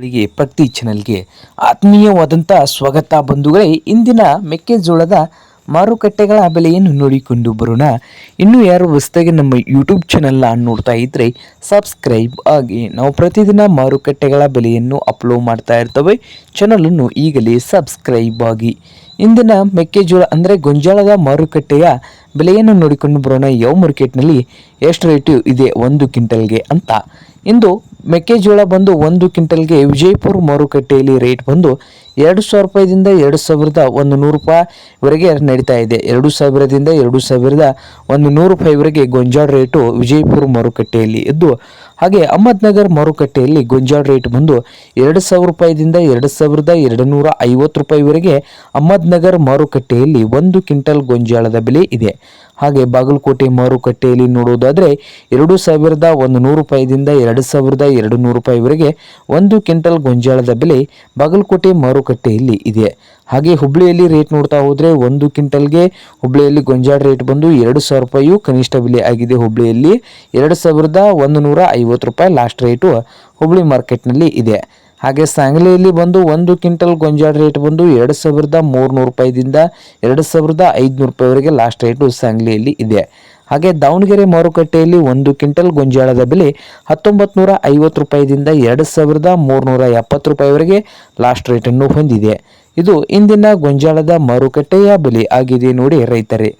ಗಳಿಗೆ ಪ್ರತಿ ಚಾನಲ್ಗೆ ಆತ್ಮೀಯವಾದಂಥ ಸ್ವಾಗತ ಬಂಧುಗಳೇ, ಇಂದಿನ ಮೆಕ್ಕೆಜೋಳದ ಮಾರುಕಟ್ಟೆಗಳ ಬೆಲೆಯನ್ನು ನೋಡಿಕೊಂಡು ಬರೋಣ. ಇನ್ನು ಯಾರು ಹೊಸದಾಗಿ ನಮ್ಮ ಯೂಟ್ಯೂಬ್ ಚಾನಲ್ನ ನೋಡ್ತಾ ಇದ್ದರೆ ಸಬ್ಸ್ಕ್ರೈಬ್ ಆಗಿ. ನಾವು ಪ್ರತಿದಿನ ಮಾರುಕಟ್ಟೆಗಳ ಬೆಲೆಯನ್ನು ಅಪ್ಲೋಡ್ ಮಾಡ್ತಾ ಇರ್ತವೆ. ಚಾನಲನ್ನು ಈಗಲೇ ಸಬ್ಸ್ಕ್ರೈಬ್ ಆಗಿ. ಇಂದಿನ ಮೆಕ್ಕೆಜೋಳ ಅಂದರೆ ಗೊಂಜಾಳದ ಮಾರುಕಟ್ಟೆಯ ಬೆಲೆಯನ್ನು ನೋಡಿಕೊಂಡು ಬರೋಣ. ಯಾವ ಮಾರ್ಕೆಟ್ನಲ್ಲಿ ಎಷ್ಟು ರೇಟು ಇದೆ ಒಂದು ಕ್ವಿಂಟಲ್ಗೆ ಅಂತ. ಇಂದು ಮೆಕ್ಕೆಜೋಳ ಬಂದು ಒಂದು ಕ್ವಿಂಟಲ್ಗೆ ವಿಜಯಪುರ ಮಾರುಕಟ್ಟೆಯಲ್ಲಿ ರೇಟ್ ಬಂದು ಎರಡು ಸಾವಿರ ರೂಪಾಯಿದಿಂದ ಎರಡು ಸಾವಿರದ ಒಂದು ನೂರು ರೂಪಾಯಿವರೆಗೆ ನಡೀತಾ ಇದೆ. ಎರಡು ಸಾವಿರದಿಂದ ಎರಡು ಸಾವಿರದ ಒಂದು ನೂರು ರೂಪಾಯಿವರೆಗೆ ಗೊಂಜಾಳ ರೇಟು ವಿಜಯಪುರ ಮಾರುಕಟ್ಟೆಯಲ್ಲಿ ಇದ್ದು ಹಾಗೆ ಅಹಮದ್ನಗರ್ ಮಾರುಕಟ್ಟೆಯಲ್ಲಿ ಗೊಂಜಾಳ ರೇಟ್ ಬಂದು ಎರಡು ಸಾವಿರ ರೂಪಾಯಿದಿಂದ ಎರಡು ಸಾವಿರದ ಎರಡು ನೂರ ಐವತ್ತು ರೂಪಾಯಿವರೆಗೆ ಅಹಮದ್ನಗರ್ ಮಾರುಕಟ್ಟೆಯಲ್ಲಿ ಒಂದು ಕ್ವಿಂಟಲ್ ಗೊಂಜಾಳದ ಬೆಲೆ ಇದೆ. ಹಾಗೆ ಬಾಗಲಕೋಟೆ ಮಾರುಕಟ್ಟೆಯಲ್ಲಿ ನೋಡುವುದಾದರೆ ಎರಡು ಸಾವಿರದ ಒಂದು ನೂರು ರೂಪಾಯಿದಿಂದ ಎರಡು ಸಾವಿರದ ಎರಡು ನೂರು ರೂಪಾಯಿವರೆಗೆ ಒಂದು ಕ್ವಿಂಟಲ್ ಗೊಂಜಾಳದ ಬೆಲೆ ಬಾಗಲಕೋಟೆ ಮಾರುಕಟ್ಟೆಯಲ್ಲಿ ಇದೆ. ಹಾಗೆ ಹುಬ್ಳಿಯಲ್ಲಿ ರೇಟ್ ನೋಡ್ತಾ ಹೋದರೆ ಒಂದು ಕ್ವಿಂಟಲ್ಗೆ ಹುಬ್ಳಿಯಲ್ಲಿ ಗೊಂಜಾಳ ರೇಟ್ ಬಂದು ಎರಡು ಸಾವಿರ ರೂಪಾಯಿಯು ಕನಿಷ್ಠ ಬೆಲೆ ಆಗಿದೆ. ಹುಬ್ಳಿಯಲ್ಲಿ ಎರಡು ಸಾವಿರದ ಒಂದು ನೂರ ಐವತ್ತು ರೂಪಾಯಿ ಲಾಸ್ಟ್ ರೇಟು ಹುಬ್ಳಿ ಮಾರ್ಕೆಟ್ನಲ್ಲಿ ಇದೆ. ಹಾಗೆ ಸಾಂಗ್ಲಿಯಲ್ಲಿ ಬಂದು ಒಂದು ಕ್ವಿಂಟಲ್ ಗೊಂಜಾಳ ರೇಟ್ ಬಂದು ಎರಡು ಸಾವಿರದ ಮೂರುನೂರು ರೂಪಾಯಿದಿಂದ ಎರಡು ಸಾವಿರದ ಐದುನೂರು ರೂಪಾಯಿವರೆಗೆ ಲಾಸ್ಟ್ ರೇಟು ಸಾಂಗ್ಲಿಯಲ್ಲಿ ಇದೆ. ಹಾಗೆ ದಾವಣಗೆರೆ ಮಾರುಕಟ್ಟೆಯಲ್ಲಿ ಒಂದು ಕ್ವಿಂಟಲ್ ಗೊಂಜಾಳದ ಬೆಲೆ ಹತ್ತೊಂಬತ್ತು ನೂರ ಐವತ್ತು ರೂಪಾಯಿದಿಂದ ಎರಡು ಸಾವಿರದ ಮೂರುನೂರ ಎಪ್ಪತ್ತು ರೂಪಾಯಿವರೆಗೆ ಲಾಸ್ಟ್ ರೇಟನ್ನು ಹೊಂದಿದೆ. ಇದು ಇಂದಿನ ಗೊಂಜಾಳದ ಮಾರುಕಟ್ಟೆಯ ಬೆಲೆ ಆಗಿದೆ ನೋಡಿ ರೈತರೇ.